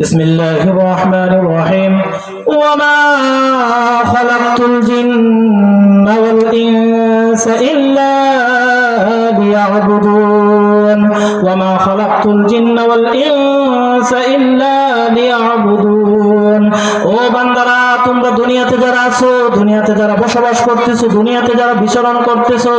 بسم الله الرحمن الرحيم. وما خلقت الجن والإنس إلا ليعبدون. وما خلقت الجن والإنس إلا ليعبدون. দুনিয়াতে যারা আছো, দুনিয়াতে যারা বসবাস করতেছো, দুনিয়াতে যারা বিচরণ করতেছো,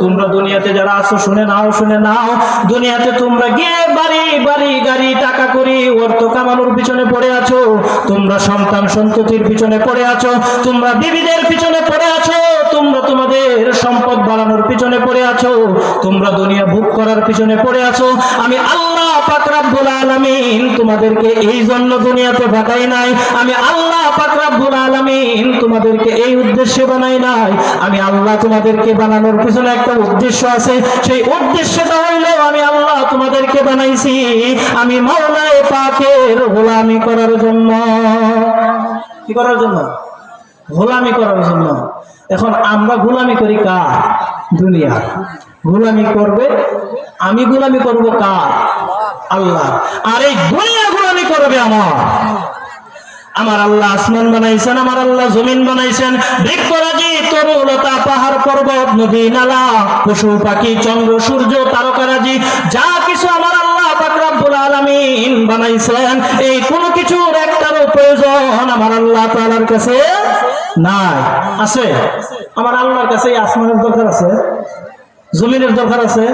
তোমরা দুনিয়াতে যারা আছো, শুনে নাও শুনে নাও। দুনিয়াতে তোমরা গিয়ে বাড়ি বাড়ি, গাড়ি, টাকা করি, অর্থ কামানোর পিছনে পড়ে আছো। তোমরা সন্তান সন্ততির পিছনে পড়ে আছো। তোমরা বিবিদের পিছনে পড়ে আছো। তোমরা তোমাদের সম্পদ বাড়ানোর পিছনে পড়ে আছো। তোমরা দুনিয়া ভোগ করার পিছনে পড়ে আছো। আমি আল্লাহ পাক রব্বুল আলামিন তোমাদেরকে এই জন্য দুনিয়াতে পাঠাই নাই। আমি আল্লাহ পাক আলামিন তোমাদেরকে এই উদ্দেশ্যে বানাই নাই। আমি আল্লাহ তোমাদেরকে বানানোর পিছনে একটা উদ্দেশ্য আছে। সেই উদ্দেশ্যটা হইল আমি আল্লাহ তোমাদেরকে বানাইছি। আমি মাওলায় পাকের গোলামি করার জন্য। কি করার জন্য? গোলামি করার জন্য। এখন আমরা গোলামি করি কার? দুনিয়া। গোলামি করবে? আমি গোলামি করব কার? আল্লাহ। আর এই দুনিয়া গোলামি করবে আমার। আমার আল্লাহ আসমান বানাইছেন, আমার আল্লাহ জমিন বানাইছেন। বৃক্ষরাজি তরুলতা পাহাড় পর্বত, নদী, নালা, পশু, পাখি, চন্দ্র, সূর্য তারকারাজি যা কিছু আমার আল্লাহ পাক রব্বুল আলামিন বানাইছেন, এই কোনো কিছুর একটারও প্রয়োজন আমার আল্লাহ তাআলার কাছে নাই। আছে? আমার আল্লাহর কাছে আসমানের দরকার আছে। জমিনের দরকার আছে।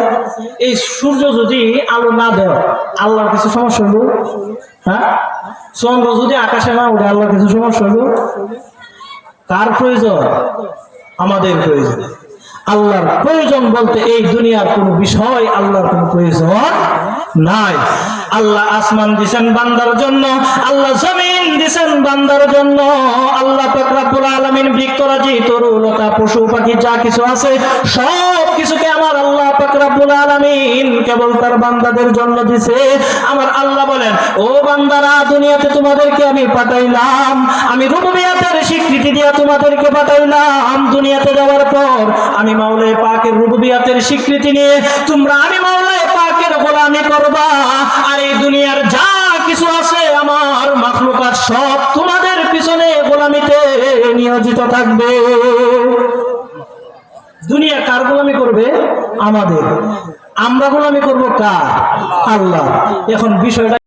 এই সূর্য যদি আলো না দেয়, আল্লাহর কিছু সমস্যা হলো হ্যাঁ? চন্দ্র যদি আকাশে না উঠে আল্লাহর কিছু সমস্যা হলো কার প্রয়োজন? আমাদের প্রয়োজন। আল্লাহর প্রয়োজন বলতে এই দুনিয়ার কোনো বিষয়, আল্লাহর কোনো প্রয়োজন নাই। আল্লাহ আসমান দিছেন বান্দার জন্য, আল্লাহ জমিন দিছেন বান্দার জন্য। আল্লাহ পাকরাবুল আলমিন বৃক্ষরাজি তরুলতা পশু, পাখি, যা কিছু আছে, সব কিছুকে আমার আল্লাহ পাকরাবুল আলমিন কেবল তার বান্দাদের জন্য দিছে। আমার আল্লাহ বলেন, ও বান্দারা, দুনিয়াতে তোমাদেরকে আমি পাঠাইলাম, আমি রুবুবিয়াতের স্বীকৃতি দিয়া তোমাদেরকে পাঠাইলাম। দুনিয়াতে যাওয়ার পর আমি মাওলায় পাকের রুবুবিয়াতের স্বীকৃতি নিয়ে তোমরা আমি গোলামি করবা, আর এই দুনিয়ার যা কিছু আছে আমার মাখলুকার সব তোমাদের পিছনে গোলামিতে নিয়োজিত থাকবে। দুনিয়া কার গোলামি করবে? আমাদের। আমরা গোলামি করব কার? আল্লাহ। এখন বিষয়টা